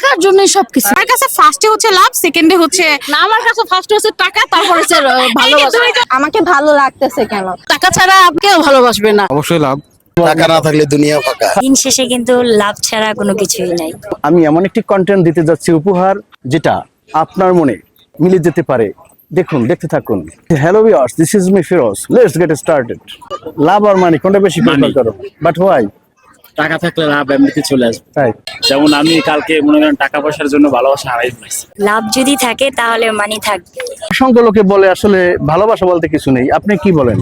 টাকার জন্যই সবকিছু। আমার কাছে ফার্স্টে হচ্ছে লাভ সেকেন্ডে হচ্ছে না আমার কাছে ফার্স্ট হচ্ছে টাকা তারপর হচ্ছে ভালোবাসা। আমাকে ভালো লাগতেছে কেন? টাকা ছাড়া কেউ ভালোবাসবে না। অবশ্যই লাভ টাকা না থাকলে দুনিয়া ফাঁকা। দিন শেষে কিন্তু লাভ ছাড়া কোনো কিছুই নাই। আমি এমন একটি কন্টেন্ট দিতে যাচ্ছি উপহার যেটা আপনার মনে মিলে যেতে পারে। দেখুন দেখতে থাকুন। Hello viewers this is me Firoz let's get started love R money কোনটা বেশি প্রেফার করো? বাট হোয়াই টাকা থাকলে লাভ এমনিতে চলে আসবে। তাই। যেমন আমি কালকে মনে করেন টাকা পয়সার জন্য ভালোবাসা হারাই ফেলেছি। লাভ যদি থাকে তাহলে মানি থাকবে। অসংখ্য লোকে বলে আসলে ভালোবাসা বলতে কিছু নেই। আপনি কি বলেন?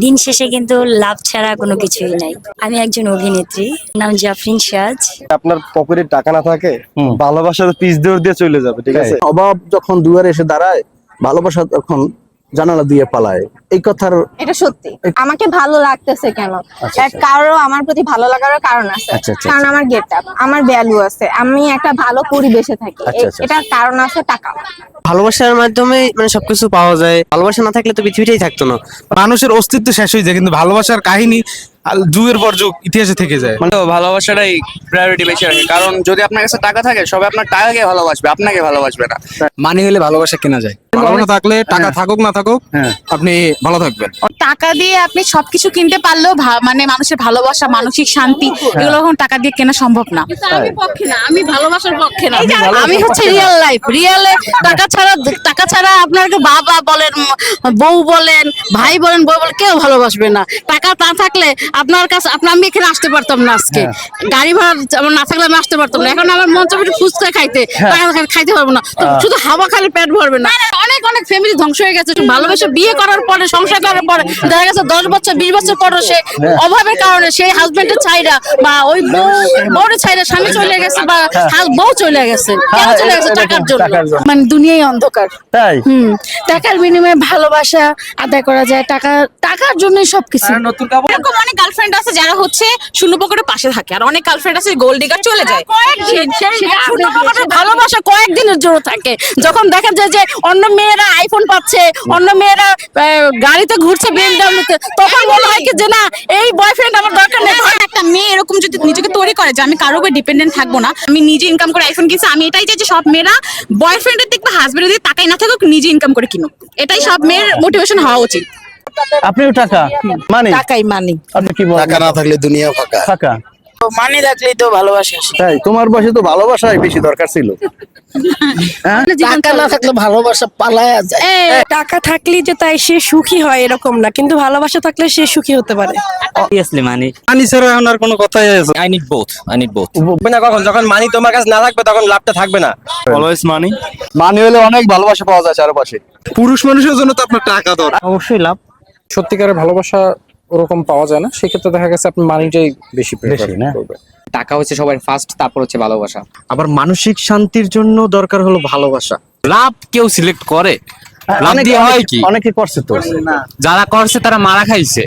দিন শেষে কিন্তু লাভ ছাড়া কোনো কিছুই নাই। আমি একজন অভিনেত্রী নাম জাফরিন সাজ। আপনার পকেটে টাকা না থাকে হুম। ভালোবাসা পিস দৌড় দিয়ে চলে যাবে ঠিক আছে? অভাব যখন দুয়ারে এসে দাঁড়ায় ভালোবাসা তখন জানালা দিয়ে পালায়। এই কথার এটা সত্যি। আমাকে ভালো লাগতেছে কেন? আচ্ছা, কারও আমার প্রতি ভালো লাগারও কারণ আছে। আচ্ছা, আচ্ছা, কারণ আমার গেট আপ আমার ভ্যালু আছে। আমি একটা ভালো পরিবেশে থাকি। আচ্ছা, আচ্ছা। এটার কারণ আছে টাকা। ভালোবাসার মাধ্যমে মানে সবকিছু পাওয়া যায়। ভালোবাসা না থাকলে তো পৃথিবীটাই থাকতো না। মানুষের অস্তিত্ব শেষ হয়ে যায় কিন্তু ভালোবাসার কাহিনী যুগের পর যুগ ইতিহাসে থেকে যায়। মানে ভালোবাসাটাই প্রায়োরিটি বেশি রাখে কারণ যদি আপনার কাছে টাকা থাকে সবাই আপনার টাকাকে ভালোবাসবে আপনাকে ভালোবাসবে না। মানি হলে ভালোবাসা কেনা যায়। ভালোবাসা থাকলে টাকা থাকুক না থাকুক হ্যাঁ। আপনি ভালো থাকবেন। টাকা দিয়ে আপনি সবকিছু কিনতে পারলেও ভা- মানে মানুষের ভালোবাসা মানসিক শান্তি এগুলো এখন টাকা দিয়ে কেনা সম্ভব না। আমি পক্ষে না আমি ভালোবাসার পক্ষে না। আমি হচ্ছে রিয়েল লাইফ রিয়েল লাইফ টাকা ছাড়া টাকা ছাড়া আপনার বাবা বলেন বউ বলেন ভাই বলেন বউ বলেন কেউ ভালোবাসবে না। টাকা না থাকলে আপনার কাছে আপনার আমি এখানে আসতে পারতাম না আজকে। গাড়ি ভাড়া আমার না থাকলে আমি আসতে পারতাম না। এখন আমার মন চাপে ফুচকা খাইতে টাকা খাইতে পারব না। তো শুধু হাওয়া খালি পেট ভরবে না। অনেক অনেক ফ্যামিলি ধ্বংস হয়ে গেছে। ভালোবেসে বিয়ে করার পরে সংসার করার পরে দেখা গেছে দশ বছর বিশ বছর পরও সে অভাবের কারণে সেই হাজবেন্ডের ছাইরা বা ওই বউ বউর ছাইরা স্বামী চলে গেছে বা বউ চলে গেছে। কেন চলে গেছে? টাকার জন্য। মানে দুনিয়াই অন্ধকার। তাই? হুম। টাকার বিনিময়ে ভালোবাসা আদায় করা যায় টাকা টাকার জন্যই সবকিছু। এরকম অনেক গার্লফ্রেন্ড আছে যারা হচ্ছে শূন্য পকেটের পাশে থাকে আর অনেক গার্লফ্রেন্ড আছে ডিগার চলে যায়। শূন্য পকেটের ভালোবাসা কয়েকদিনের জন্য থাকে। যখন দেখা যায় যে অন্য মেয়েরা আইফোন পাচ্ছে অন্য মেয়েরা গাড়িতে ঘুরছে বিএমডব্লিউতে তখন মনে হয় কি যে না এই বয়ফ্রেন্ড আমার দরকার নেই। একটা মেয়ে এরকম যদি নিজেকে তৈরি করে যে আমি কারোর উপর ডিপেন্ডেন্ট থাকব না আমি নিজে ইনকাম করে আইফোন কিনছি আমি এটাই চাই যে সব মেয়েরা বয়ফ্রেন্ডের দিক বা হাজবেন্ডের দিক তাকাই না থাকুক নিজে ইনকাম করে কিনুক। এটাই সব মেয়ের মোটিভেশন হওয়া উচিত। আপনিও টাকা? মানে টাকাই মানি আপনি কি বলেন? টাকা না থাকলে দুনিয়া ফাঁকা। টাকা মানি থাকলেই তো ভালোবাসা তাই তোমার বয়সে তো ভালোবাসাই বেশি দরকার ছিল। হ্যাঁ? টাকা না থাকলে ভালোবাসা পালায়া যায়। টাকা থাকলেই যে তাই সে সুখী হয় এরকম না কিন্তু ভালোবাসা থাকলে সে সুখী হতে পারে। অবভিয়াসলি মানি মানি ছাড়া এখন আর কোনো কথাই আছে I need both I need both না কখন? যখন মানি তোমার কাছে না থাকবে তখন লাভটা থাকবে না। অলওয়েজ মানি মানি হলে অনেক ভালোবাসা পাওয়া যায় চারপাশে। পুরুষ মানুষের জন্য তো আপনার টাকা দরকার। অবশ্যই লাভ। সত্যিকারের ভালোবাসা ওরকম পাওয়া যায় না। সেক্ষেত্রে দেখা গেছে আপনি মানিটাই বেশি বেশি না? টাকা হচ্ছে সবার ফার্স্ট তারপর হচ্ছে ভালোবাসা। আবার মানসিক শান্তির জন্য দরকার হলো ভালোবাসা। লাভ কেউ সিলেক্ট করে? লাভ অনেকে- দিয়ে হয় কি? অনেকে করছে তো। যারা করছে তারা মারা খাইছে।